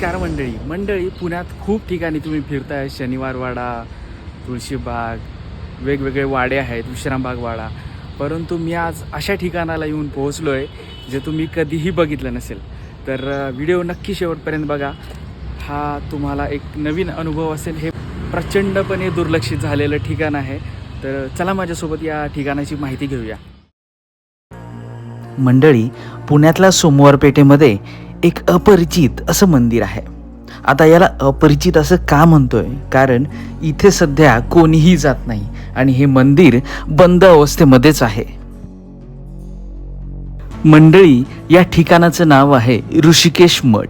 Car मंडळी. मंडळी पुण्यात खूप ठिकाणी तुम्ही फिरताय. शनिवारवाडा तुळशीबाग वेगवेगळे वाडे आहेत विश्रामबाग वाडा परंतु मी आज अशा ठिकाणाला येऊन पोहोचलो आहे जे तुम्ही कधीही बघितलं नसेल. तर व्हिडिओ नक्की शेवटपर्यंत बघा. हा तुम्हाला एक नवीन अनुभव असेल. हे प्रचंडपणे दुर्लक्षित झालेलं ठिकाण आहे. तर चला माझ्यासोबत या ठिकाणाची माहिती घेऊया. मंडळी पुण्यातल्या सोमवार पेठेमध्ये एक अपरिचित असं मंदिर आहे. आता याला अपरिचित असं का म्हणतोय? कारण इथे सध्या कोणीही जात नाही आणि हे मंदिर बंद अवस्थेमध्येच आहे. मंडळी या ठिकाणाचं नाव आहे ऋषिकेश मठ.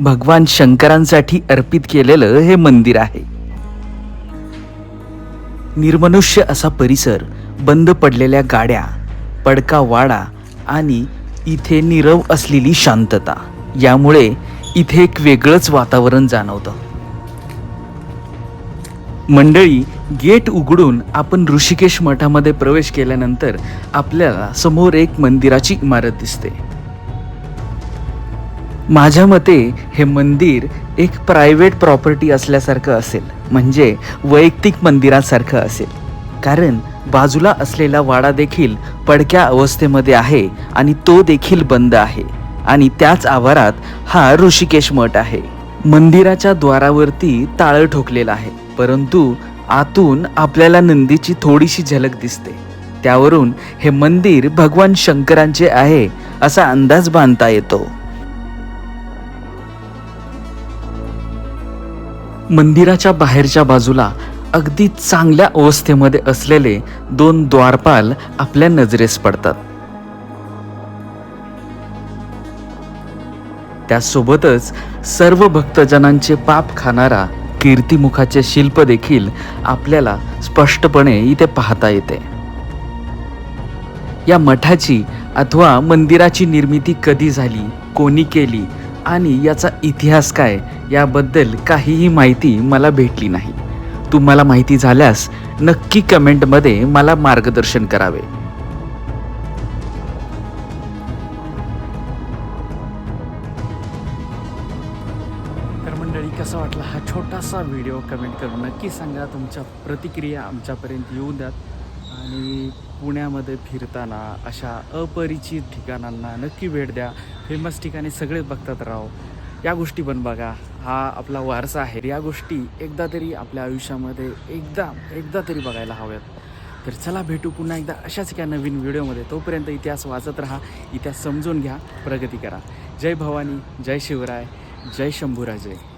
भगवान शंकरांसाठी अर्पित केलेलं हे मंदिर आहे. निर्मनुष्य असा परिसर बंद पडलेल्या गाड्या पडका वाडा आणि इथे नीरव असलेली शांतता. यामुळे इथे एक वेगळंच वातावरण जाणवतं. मंडळी गेट उघडून आपण ऋषिकेश मठामध्ये प्रवेश केल्यानंतर आपल्याला समोर एक मंदिराची इमारत दिसते. माझ्या मते हे मंदिर एक प्रायव्हेट प्रॉपर्टी असल्यासारखं असेल. म्हणजे वैयक्तिक मंदिरासारखं असेल. कारण बाजूला असलेला वाडा देखील पडक्या अवस्थेमध्ये आहे आणि तो देखील बंद आहे. आणि त्याच आवारात हा ऋषिकेश मठ आहे. मंदिराच्या द्वारावरती ताळं ठोकलेलं आहे परंतु आतून आपल्याला नंदीची थोडीशी झलक दिसते. त्यावरून हे मंदिर भगवान शंकरांचे आहे असा अंदाज बांधता येतो. मंदिराच्या बाहेरच्या बाजूला अगदी चांगल्या अवस्थेमध्ये असलेले दोन द्वारपाल आपल्या नजरेस पडतात. त्यासोबतच सर्व भक्तजनांचे पाप खाणारा कीर्तिमुखाचे शिल्प देखील आपल्याला स्पष्टपणे इथे पाहता येते. या मठाची अथवा मंदिराची निर्मिती कधी झाली कोणी केली आणि याचा इतिहास काय याबद्दल काहीही माहिती मला भेटली नाही. तुम्हाला माहिती झाल्यास नक्की कमेंटमध्ये मला मार्गदर्शन करावे. तर मंडळी कसा वाटला हा छोटासा व्हिडिओ? कमेंट करून नक्की सांगा. तुमच्या प्रतिक्रिया आमच्यापर्यंत येऊ द्यात आणि पुण्यामध्ये फिरताना अशा अपरिचित ठिकाणांना नक्की भेट द्या. फेमस ठिकाणी सगळेच बघतात राहो या गोष्टी पण बघा. हा आपला वारसा आहे. या गोष्टी एकदा तरी आपल्या आयुष्यामध्ये एकदा एकदा तरी बघायला हव्यात. तर चला भेटू पुन्हा एकदा अशाच एका नवीन व्हिडिओमध्ये. तोपर्यंत इतिहास वाचत राहा इतिहास समजून घ्या प्रगती करा. जय भवानी जय शिवराय जय शंभूराजे.